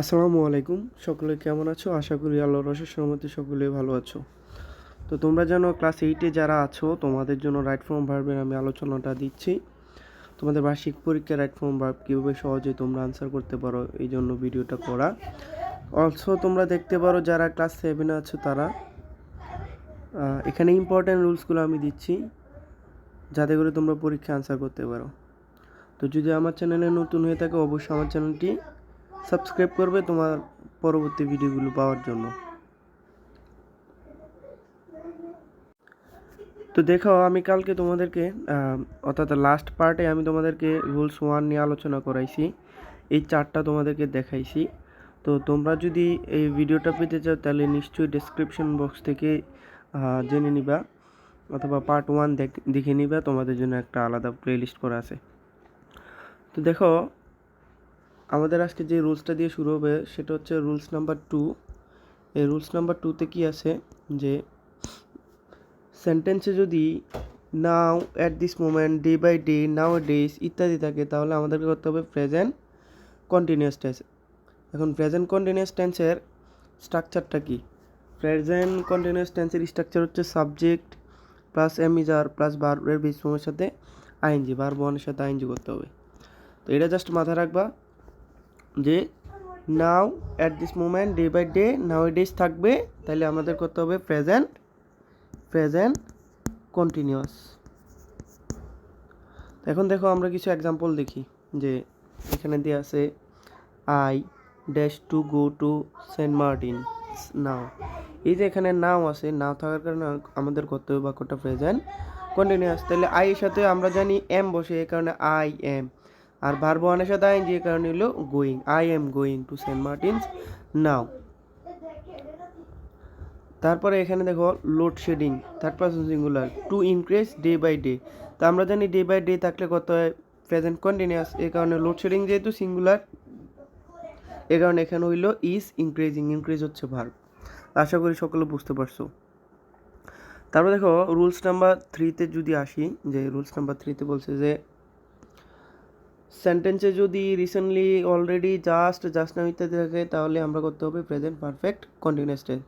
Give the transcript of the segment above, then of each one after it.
আসসালামু আলাইকুম। সকলে কেমন আছো? আশা করি আল্লাহর রসের সহমতে সকলে ভালো আছো। তো তোমরা যেন ক্লাস এইটে যারা আছো, তোমাদের জন্য রাইট ফর্ম ভার্বের আমি আলোচনাটা দিচ্ছি। তোমাদের বার্ষিক পরীক্ষা রাইট ফর্ম ভার্ব কীভাবে সহজে তোমরা আনসার করতে পারো, এই জন্য ভিডিওটা করা। অলসো তোমরা দেখতে পারো যারা ক্লাস সেভেনে আছো তারা এখানে ইম্পর্ট্যান্ট রুলসগুলো আমি দিচ্ছি, যাতে করে তোমরা পরীক্ষা আনসার করতে পারো। তো যদি আমার চ্যানেলে নতুন হয়ে থাকে, অবশ্যই আমার চ্যানেলটি সাবস্ক্রাইব করবে তোমার পরবর্তী ভিডিওগুলো পাওয়ার জন্য। তো দেখো, আমি কালকে তোমাদেরকে অর্থাৎ লাস্ট পার্টে আমি তোমাদেরকে রুলস ওয়ান নিয়ে আলোচনা করাইছি। এই চারটা তোমাদেরকে দেখাইছি। তো তোমরা যদি এই ভিডিওটা পেতে চাও, তাহলে নিশ্চয়ই ডেসক্রিপশন বক্স থেকে জেনে নিবা, অথবা পার্ট ওয়ান দেখে নিবা। তোমাদের জন্য একটা আলাদা প্লেলিস্ট করা আছে। তো দেখো আমাদের আজকে যে রুলসটা দিয়ে শুরু হবে, সেটা হচ্ছে রুলস নাম্বার টু। এই রুলস নাম্বার টুতে কি আছে? যে সেন্টেন্সে যদি now at this moment day by day nowadays ইত্যাদি থাকে, তাহলে আমাদেরকে করতে হবে প্রেজেন্ট কন্টিনিউয়াস টেন্স এখন প্রেজেন্ট কন্টিনিউয়াস টেন্সের স্ট্রাকচারটা কি? প্রেজেন্ট কন্টিনিউয়াস টেন্সের স্ট্রাকচার হচ্ছে subject plus am is are plus বারের বেস ফর্মের সাথে আইনজি বার বনের সাথে আইনজি করতে হবে। তো এটা জাস্ট মাথায় রাখবা। যে now at this moment day by day nowadays থাকবে, তাহলে আমাদের করতে হবে প্রেজেন্ট প্রেজেন্ট কন্টিনিউয়াস এখন দেখো আমরা কিছু এক্সাম্পল দেখি, যে এখানে দিয়ে আছে I dash to go to saint Martin now এই যে এখানে নাও আছে নাও থাকার কারণে আমাদের করতে হবে বাক্যটা প্রেজেন্ট কন্টিনিউয়াস তাহলে আই এর সাথে আমরা জানি এম বসে, এই কারণে আই এম আর ভার্ব ওয়ানের সাথে আইন যে কারণে হলো going I am going to saint Martins now তারপরে এখানে দেখো load shedding third person singular to increase day by day তো আমরা জানি ডে বাই ডে থাকলে কত হয়? প্রেজেন্ট কন্টিনিউয়াস এ কারণে লোডশেডিং যেহেতু সিঙ্গুলার এ কারণে এখানে হইল ইজ ইনক্রিজিং ইনক্রিজ হচ্ছে ভার্ব আশা করি সকলে বুঝতে পারছ। তারপর দেখো রুলস নাম্বার থ্রিতে যদি আসি, যে রুলস নাম্বার থ্রিতে বলছে যে সেন্টেন্সে যদি রিসেন্টলি অলরেডি জাস্ট জাস্ট নাম ইত্যাদি থাকে, তাহলে আমরা করতে হবে প্রেজেন্ট পারফেক্ট কন্টিনিউয়াস টেন্স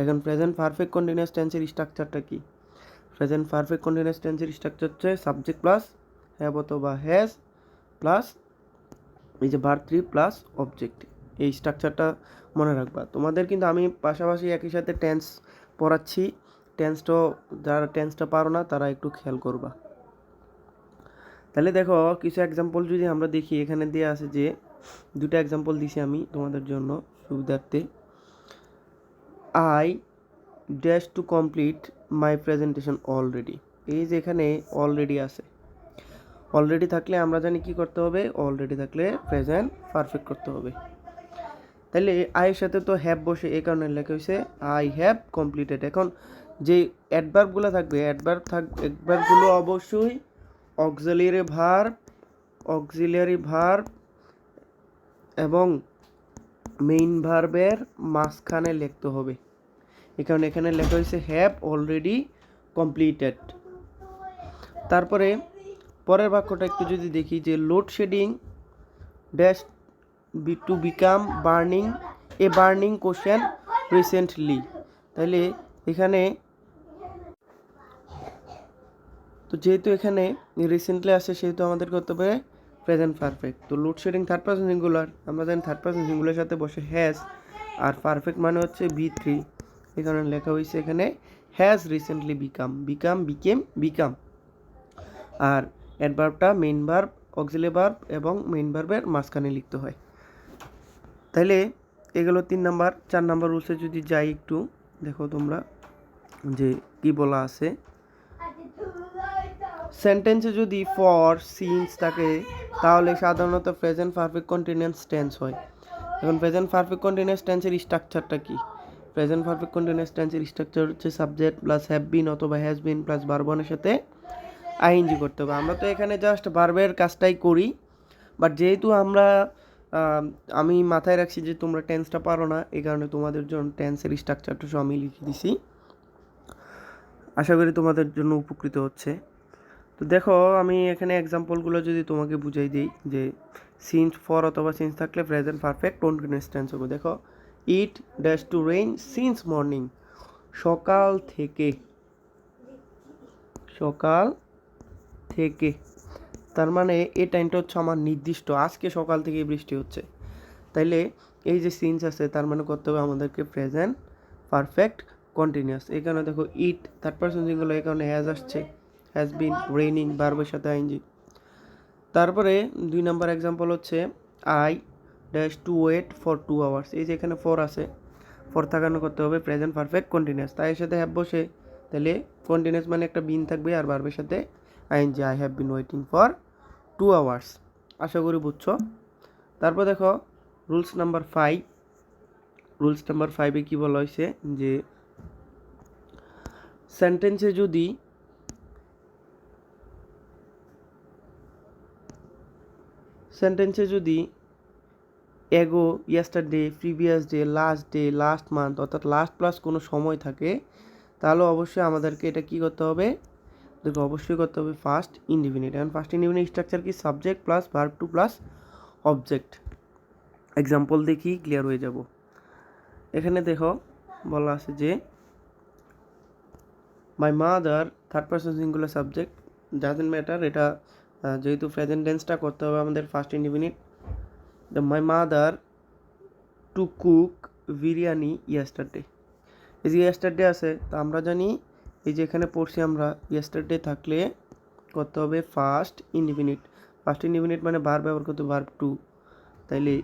এখন প্রেজেন্ট পারফেক্ট কন্টিনিউয়াস টেন্সের স্ট্রাকচারটা কি? প্রেজেন্ট পারফেক্ট কন্টিনিউয়াস টেন্সের স্ট্রাকচার হচ্ছে সাবজেক্ট প্লাস হ্যাভ অথবা হ্যাজ প্লাস এই যে ভার থ্রি প্লাস অবজেক্ট এই স্ট্রাকচারটা মনে রাখবা। তোমাদের কিন্তু আমি পাশাপাশি একই সাথে টেন্স পড়াচ্ছি। টেন্সটাও যারা টেন্সটা পারো না, তারা একটু খেয়াল করবা। তাহলে দেখো, কিছু এক্সাম্পল যদি আমরা দেখি, এখানে দেওয়া আছে যে দুটো এক্সাম্পল দিছি আমি তোমাদের জন্য সুবিধার্থে। I dash to complete my presentation already এই যে এখানে অলরেডি আছে। অলরেডি থাকলে আমরা জানি কি করতে হবে? অলরেডি থাকলে প্রেজেন্ট পারফেক্ট করতে হবে। তাহলে আয়ের সাথে তো হ্যাভ বসে, এই কারণে লেখা হয়েছে আই হ্যাভ কমপ্লিটেড এখন যে অ্যাডভার্বগুলো থাকবে অ্যাডভার্ব থাক অ্যাডভার্বগুলো অবশ্যই অক্সিলিয়ারি ভার্ব অক্সিলিয়ারি ভার্ব এবং মেইন ভার্বের মাঝখানে লিখতে হবে। এখানে এখানে লেখা হয়েছে হ্যাভ অলরেডি কমপ্লিটেড তারপরে পরের বাক্যটা একটু যদি দেখি, যে load shedding dash be to become burning a burning question recently তাহলে এখানে তো যেহেতু এখানে রিসেন্টলি আসে, সেহেতু আমাদের করতে হবে প্রেজেন্ট পারফেক্ট তো load shedding third person singular আমরা জানি থার্ড পার্সন সিঙ্গুলার সাথে বসে হ্যাজ আর পারফেক্ট মানে হচ্ছে বি থ্রি এই কারণে লেখা হয়েছে এখানে has recently become become became become আর অ্যাডভার্বটা মেইন ভার্ব অক্সিলে ভার্ব এবং মেইন ভার্বের মাঝখানে লিখতে হয়। তাইলে এগুলো তিন নাম্বার, চার নাম্বার রুলসে যদি যাই একটু, দেখো তোমরা যে কি বলা আছে। সেন্টেন্সে যদি ফর সিন্স থাকে, তাহলে সাধারণত প্রেজেন্ট পারফেক্ট কন্টিনিউয়াস টেন্স হয়। এখন প্রেজেন্ট পারফেক্ট কন্টিনিউয়াস টেন্সের স্ট্রাকচারটা কি? প্রেজেন্ট পারফেক্ট কন্টিনিউয়াস টেন্সের স্ট্রাকচার হচ্ছে সাবজেক্ট প্লাস হ্যাভ বিন অথবা হ্যাজ বিন প্লাস বারবনের সাথে আইএনজি করতে হবে। আমরা তো এখানে জাস্ট ভার্বের কাজটাই করি বাট যেহেতু আমরা আমি মাথায় রাখছি যে তোমরা টেন্সটা পারো না, এই কারণে তোমাদের জন্য টেন্সের স্ট্রাকচারটা সব আমি লিখে দিছি। আশা করি তোমাদের জন্য উপকৃত হচ্ছে। তো দেখো, আমি এখানে এক্সাম্পলগুলো যদি তোমাকে বুঝাই দিই, যে সিন্স ফর অথবা সিন্স থাকলে প্রেজেন্ট পারফেক্ট কন্টিনিউয়াস টেন্স হবে দেখো it dash to rain since morning সকাল থেকে সকাল থেকে, তার মানে এই টাইমটা হচ্ছে আমার নির্দিষ্ট। আজকে সকাল থেকে বৃষ্টি হচ্ছে। তাইলে এই যে সিনস আছে, তার মানে করতে হবে আমাদেরকে প্রেজেন্ট পারফেক্ট কন্টিনিউয়াস এখানে দেখো ইট থার্ড পার্সন সিঙ্গুলার কারণে হ্যাজ আসছে। হ্যাজ বিন রেইনিং বারবার সাথে আইনজি তারপরে দুই নাম্বার এক্সাম্পল হচ্ছে I dash to wait for two hours এই যে এখানে ফর আছে ফর থাকানো করতে হবে প্রেজেন্ট পারফেক্ট কন্টিনিউয়াস তাই এর সাথে হ্যাভ বসে, তাহলে কন্টিনিউয়াস মানে একটা বিন থাকবে আর বারবার সাথে ing I have been waiting for two hours আশা করি বুঝছ? তারপর দেখো rules number five rules number ফাইভে কী বলা হয়েছে? যে সেন্টেন্সে যদি সেন্টেন্সে যদি ago yesterday previous day last day last month অর্থাৎ লাস্ট প্লাস কোনো সময় থাকে, তাহলে অবশ্যই আমাদেরকে এটা কী করতে হবে? দেখো অবশ্যই করতে হবে ফার্স্ট ইন্ডিফিনিট এখন ফার্স্ট ইন্ডিফিনিট স্ট্রাকচার কি? Subject plus verb two plus object example দেখি ক্লিয়ার হয়ে যাব। এখানে দেখো, বলা আছে যে my mother third person singular subject doesn't matter এটা যেহেতু প্রেজেন্ট টেন্সটা করতে হবে আমাদের first indefinite the my mother to cook biryani yesterday এই যে ইয়াস্টারডে আছে, তা আমরা জানি, এই যে এখানে পড়ছি আমরা ইয়াস্টারডে থাকলে করতে হবে ফার্স্ট ইন্ডিফিনিট ফার্স্ট ইন্ডিফিনিট মানে বার ব্যবহার করতে ভার্ব টু তাইলে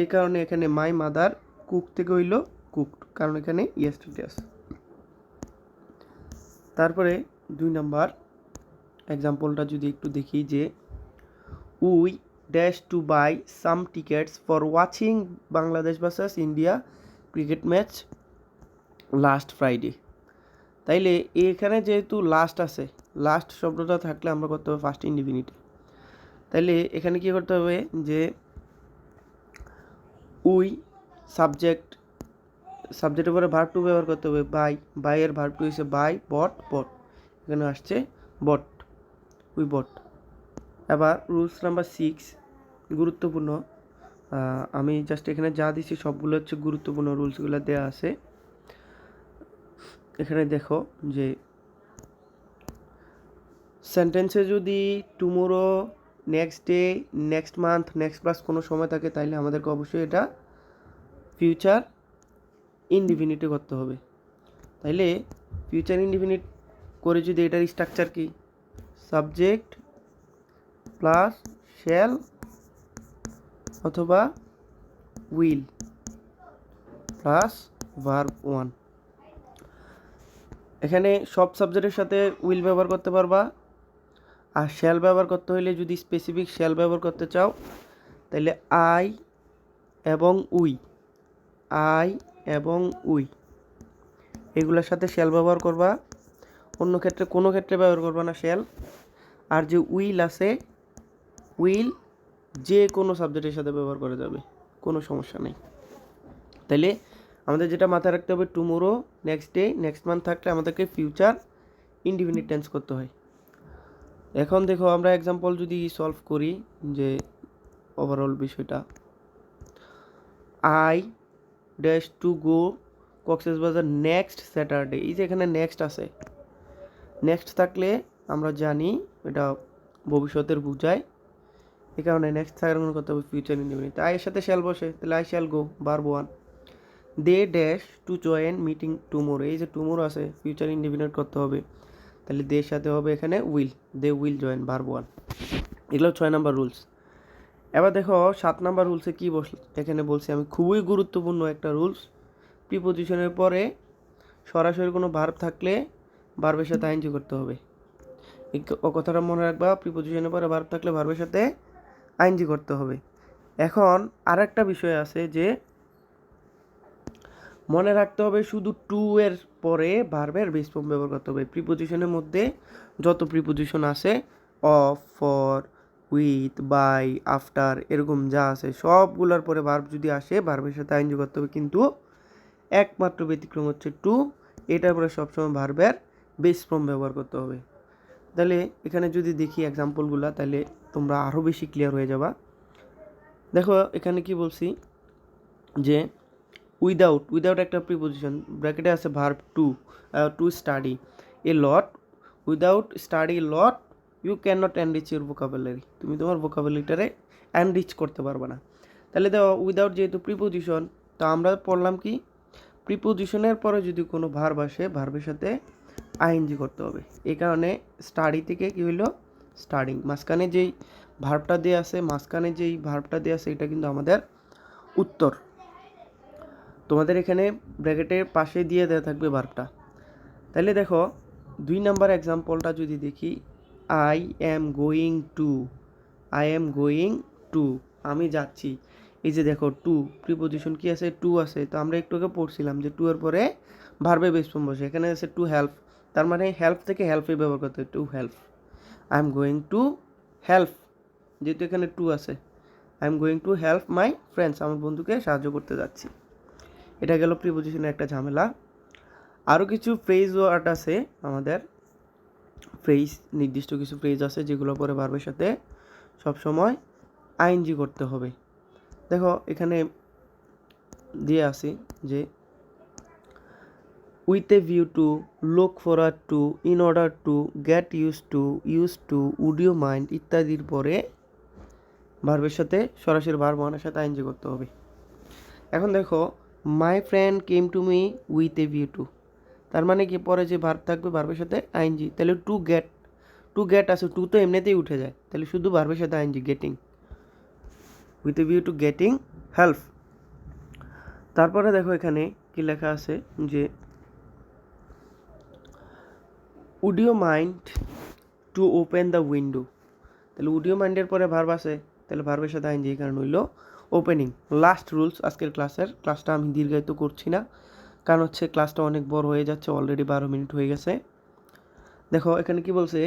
এই কারণে এখানে মাই মাদার কুক থেকে হইল কুকড কারণ এখানে ইয়াস্টারডে আছে। তারপরে দুই নাম্বার এক্সাম্পলটা যদি একটু দেখি যে we dash to buy some tickets for watching Bangladesh versus India cricket match last Friday তাইলে এখানে যেহেতু লাস্ট আছে লাস্ট শব্দটা থাকলে আমরা করতে হবে ফার্স্ট ইন্ডিফিনিটে তাইলে এখানে কি করতে হবে যে উই সাবজেক্ট সাবজেক্টের পরে ভার্ব টু ব্যবহার করতে হবে বাই বাইয়ের ভার্ব টু হচ্ছে বাই বট বট এখানে আসছে বট উই বট এবার রুলস নাম্বার সিক্স গুরুত্বপূর্ণ। আমি জাস্ট এখানে যা দিছি সবগুলো হচ্ছে গুরুত্বপূর্ণ রুলসগুলো দেওয়া আছে। এখানে দেখো যে সেন্টেন্সে যদি tomorrow next day next month next plus কোনো সময় থাকে তাহলে আমাদেরকে অবশ্যই এটা ফিউচার ইনডিফিনিটে করতে হবে। তাইলে ফিউচার ইনডিফিনিট করে যদি এটার স্ট্রাকচার কি? সাবজেক্ট প্লাস শ্যাল অথবা উইল প্লাস ভার্ব ওয়ান। এখানে সব সাবজেক্টের সাথে উইল ব্যবহার করতে পারবা। আর শ্যাল ব্যবহার করতে হলে যদি স্পেসিফিক শ্যাল ব্যবহার করতে চাও তাহলে আই এবং উই, আই এবং উই, এগুলোর সাথে শ্যাল ব্যবহার করবা। অন্য ক্ষেত্রে, কোনো ক্ষেত্রে ব্যবহার করবা না, শ্যাল। আর যে উইল আছে, উইল যে কোনো সাবজেক্টের সাথে ব্যবহার করা যাবে, কোনো সমস্যা নেই। তাইলে আমাদের যেটা মাথায় রাখতে হবে tomorrow next day next month থাকলে আমাদেরকে ফিউচার ইনডিফিনিট টেন্স করতে হয়। এখন দেখো, আমরা এক্সাম্পল যদি সলভ করি যে ওভারঅল বিষয়টা। I dash to go Cox's Bazar next Saturday এই যে এখানে নেক্সট আছে। নেক্সট থাকলে আমরা জানি এটা ভবিষ্যতের বুঝায়। এই কারণে নেক্সট থাকার করতে হবে ফিউচার ইন্ডিপেন্ডেন্ট আয়ের সাথে শ্যাল বসে। তাহলে I shall go bar one they dash to join meeting tomorrow এই যে টুমোরো আছে ফিউচার ইন্ডিপেন্ডেন্ট করতে হবে। তাহলে দের সাথে হবে এখানে উইল দে উইল জয়েন বার ওয়ান এগুলো ছয় নাম্বার রুলস এবার দেখো, সাত নাম্বার রুলসে কী বস, এখানে বলছি আমি, খুবই গুরুত্বপূর্ণ একটা রুলস প্রিপোজিশনের পরে সরাসরি কোনো ভার্ব থাকলে ভার্বের সাথে আইনজি করতে হবে। ও কথাটা মনে রাখবা প্রিপোজিশনের পরে ভার্ব থাকলে ভার্বের সাথে আইনজি করতে হবে। এখন আর একটা বিষয় আছে যে, মনে রাখতে হবে শুধু টু এর পরে ভার্বের বেস ফর্ম ব্যবহার করতে হবে। প্রিপোজিশনের মধ্যে যত প্রিপোজিশন আছে of for with by after এরকম যা আছে, সবগুলোর পরে ভার্ব যদি আসে ভার্বের সাথে আইনজি করতে হবে। কিন্তু একমাত্র ব্যতিক্রম হচ্ছে টু এটার পরে সবসময় ভার্বের বেস ফর্ম ব্যবহার করতে হবে। তাহলে এখানে যদি দেখি এক্সাম্পলগুলো তাহলে তোমরা আরও বেশি ক্লিয়ার হয়ে যাবা। দেখো, এখানে কি বলছি? যে উইদাউট উইদাউট একটা প্রিপোজিশন ব্র্যাকেটে আছে verb to to study a lot without study lot you can not enrich your vocabulary তুমি তোমার ভোকাবুলারিটারে এনরিচ করতে পারবে না। তাহলে দেখো উইদাউট যেহেতু প্রিপোজিশন তো আমরা পড়লাম কি? প্রিপোজিশনের পরে যদি কোনো ভার্ব আসে ভার্বের সাথে আইএনজি করতে হবে। এই কারণে স্টাডি থেকে কী হইল? স্টার্টিং মাঝখানে যেই ভার্বটা দেওয়া আছে, মাঝখানে যেই ভার্বটা দেওয়া আছে, এটা কিন্তু আমাদের উত্তর। তোমাদের এখানে ব্র্যাকেটের পাশে দিয়ে দেওয়া থাকবে ভার্বটা তাহলে দেখো, দুই নাম্বার এক্সাম্পলটা যদি দেখি I am going to I am going to আমি যাচ্ছি। এই যে দেখো টু প্রিপোজিশন কি আছে? টু আছে। তো আমরা একটু আগে পড়ছিলাম যে টু এর পরে ভার্বে বেস ফর্ম বসে। এখানে আছে টু হেল্প তার মানে হেল্প থেকে হেল্পে ব্যবহার করতে to help I am going to help যেহেতু এখানে টু আছে। I am going to help my friends আমার বন্ধুকে সাহায্য করতে যাচ্ছি। এটা গেল প্রিপোজিশনের একটা ঝামেলা। আরও কিছু ফ্রেজ ওয়ার্ড আছে আমাদের। ফ্রেজ নির্দিষ্ট কিছু ফ্রেজ আছে যেগুলো পরে ভার্বের সাথে সবসময় আইনজি করতে হবে। দেখো, এখানে দিয়ে আসি যে with a view to look forward to in order to get used to used to would you mind ইত্যাদির পরে ভার্বের সাথে সরাসরি ভার্ব ওয়ানের সাথে আইনজি করতে হবে। এখন দেখো my friend came to me with a view to তার মানে কি, পরে যে ভার্ব থাকবে ভার্বের সাথে আইনজি তাহলে টু গেট টু গেট আছে টু তো এমনিতেই উঠে যায়। তাহলে শুধু ভার্বের সাথে ING getting with a view to getting help তারপরে দেখো এখানে কি লেখা আছে, যে would you mind to open the window তাহলে উডিও মাইন্ডের পরে ভার্ব আছে। তাহলে ভার্বের সাথে আইনজি এই কারণ হইল ওপেনিং লাস্ট রুলস আজকের ক্লাসের ক্লাসটা আমি দীর্ঘায়িত করছি না। কারণ হচ্ছে ক্লাসটা অনেক বড় হয়ে যাচ্ছে অলরেডি বারো মিনিট হয়ে গেছে। দেখো, এখানে কি বলছে?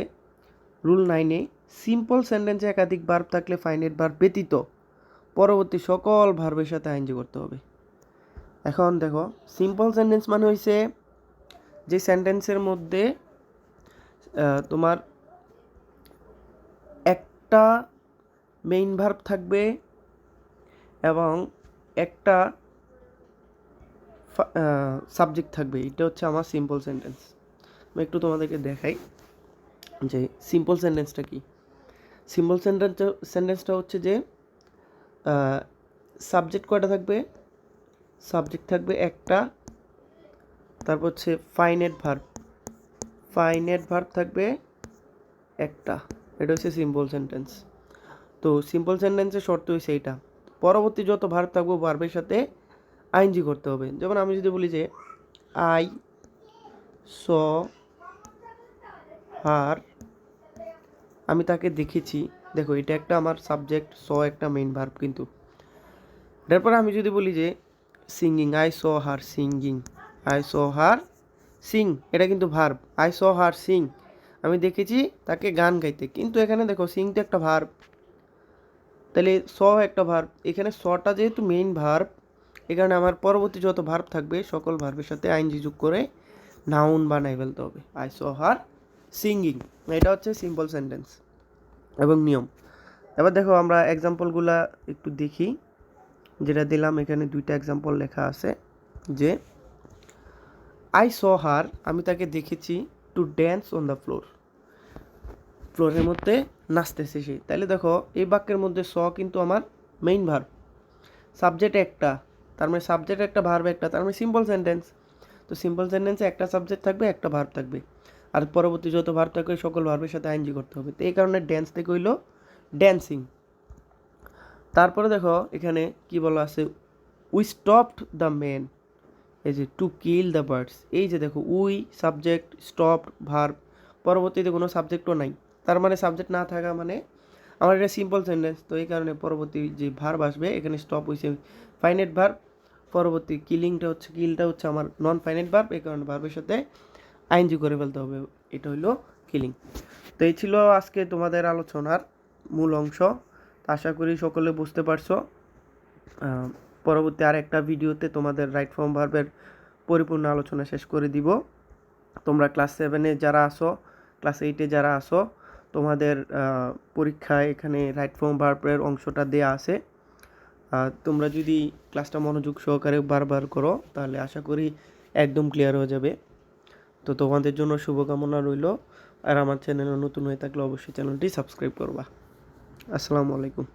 রুল নাইনে সিম্পল সেন্টেন্সে একাধিক ভার্ব থাকলে ফাইনেট ভার্ব ব্যতীত পরবর্তী সকল ভার্বের সাথে আইনজি করতে হবে। এখন দেখো সিম্পল সেন্টেন্স মানে হয়েছে যে সেন্টেন্সের মধ্যে তোমার একটা মেইন ভার্ব থাকবে এবং একটা সাবজেক্ট থাকবে। এটা হচ্ছে আমার সিম্পল সেন্টেন্স আমি একটু তোমাদেরকে দেখাই যে সিম্পল সেন্টেন্সটা কি। সিম্পল সেন্টেন্স সেন্টেন্সটা হচ্ছে যে সাবজেক্ট কয়টা থাকবে? সাবজেক্ট থাকবে একটা, তারপর হচ্ছে ফাইনেট ভার্ব ফাইনেট ভার্ব থাকবে একটা। এটা হচ্ছে সিম্পল সেন্টেন্স তো সিম্পল সেন্টেন্সের শর্ত হয়েছে এইটা। পরবর্তী যত ভার্ব থাকব ভার্বের সাথে আইনজি করতে হবে। যেমন আমি যদি বলি যে আই স হার আমি তাকে দেখেছি। দেখো, এটা একটা আমার সাবজেক্ট স একটা মেইন ভার্ব কিন্তু। তারপরে আমি যদি বলি যে singing I saw her singing I saw her sing, এটা কিন্তু verb I saw her sing আমি দেখেছি তাকে গান গাইতে। কিন্তু এখানে দেখো, সিং তো একটা ভার্ব তাহলে স একটা ভার্ব এখানে সটা যেহেতু মেইন ভার্ব এখানে আমার পরবর্তী যত ভার্ব থাকবে, সকল ভার্বের সাথে আইনজি যোগ করে নাউন বানাই ফেলতে হবে। আই স হার সিঙ্গিং এটা হচ্ছে সিম্পল সেন্টেন্স এবং নিয়ম। এবার দেখো, আমরা এক্সাম্পলগুলা একটু দেখি। যেটা দিলাম, এখানে দুইটা এক্সাম্পল লেখা আছে যে আই স হার আমি তাকে দেখেছি to dance on the floor ফ্লোরের মধ্যে নাচতেছে সে। তাহলে দেখো, এই বাক্যের মধ্যে স কিন্তু আমার মেইন ভার্ব সাবজেক্ট একটা, তার মানে সাবজেক্ট একটা ভার্ব একটা, তার মানে সিম্পল সেন্টেন্স তো সিম্পল সেন্টেন্সে একটা সাবজেক্ট থাকবে, একটা ভার্ব থাকবে। আর পরবর্তী যত ভার্ব থাকবে সকল ভার্বের সাথে আইনজি করতে হবে। তো এই কারণে ড্যান্স থেকে হইল ড্যান্সিং তারপরে দেখো, এখানে কি বলা আছে? উই স্টপড দ্য মেন এই যে টু কিল দ্য বার্ডস এই যে দেখো উই সাবজেক্ট স্টপড ভার্ব পরবর্তীতে কোনো সাবজেক্টও নাই। তার মানে সাবজেক্ট না থাকা মানে আমার এটা সিম্পল সেন্টেন্স তো এই কারণে পরবর্তী যে ভার্ব আসবে, এখানে স্টপ হয়েছে ফাইনেট ভার্ব পরবর্তী কিলিংটা হচ্ছে কিলটা হচ্ছে আমার নন ফাইনেট ভার্ব এই কারণে ভার্বের সাথে আইনজি করে ফেলতে হবে, এটা হলো কিলিং তো এই ছিল আজকে তোমাদের আলোচনার মূল অংশ, আশা করি সকলে বুঝতে পারছ। পরবর্তী আর একটা ভিডিওতে তোমাদের রাইট ফর্ম ভার্বের পরিপূর্ণ আলোচনা শেষ করে দিব। তোমরা ক্লাস সেভেনে যারা আসো ক্লাস এইটে যারা আসো তোমাদের পরীক্ষায় এখানে রাইট ফর্ম ভার্বের অংশটা দেয়া আছে। তোমরা যদি ক্লাসটা মনোযোগ সহকারে বারবার করো, তাহলে আশা করি একদম ক্লিয়ার হয়ে যাবে। তো তোমাদের জন্য শুভকামনা রইল। আর আমার চ্যানেলে নতুন হয়ে থাকলে অবশ্যই চ্যানেলটি সাবস্ক্রাইব করবা। আসসালামু আলাইকুম।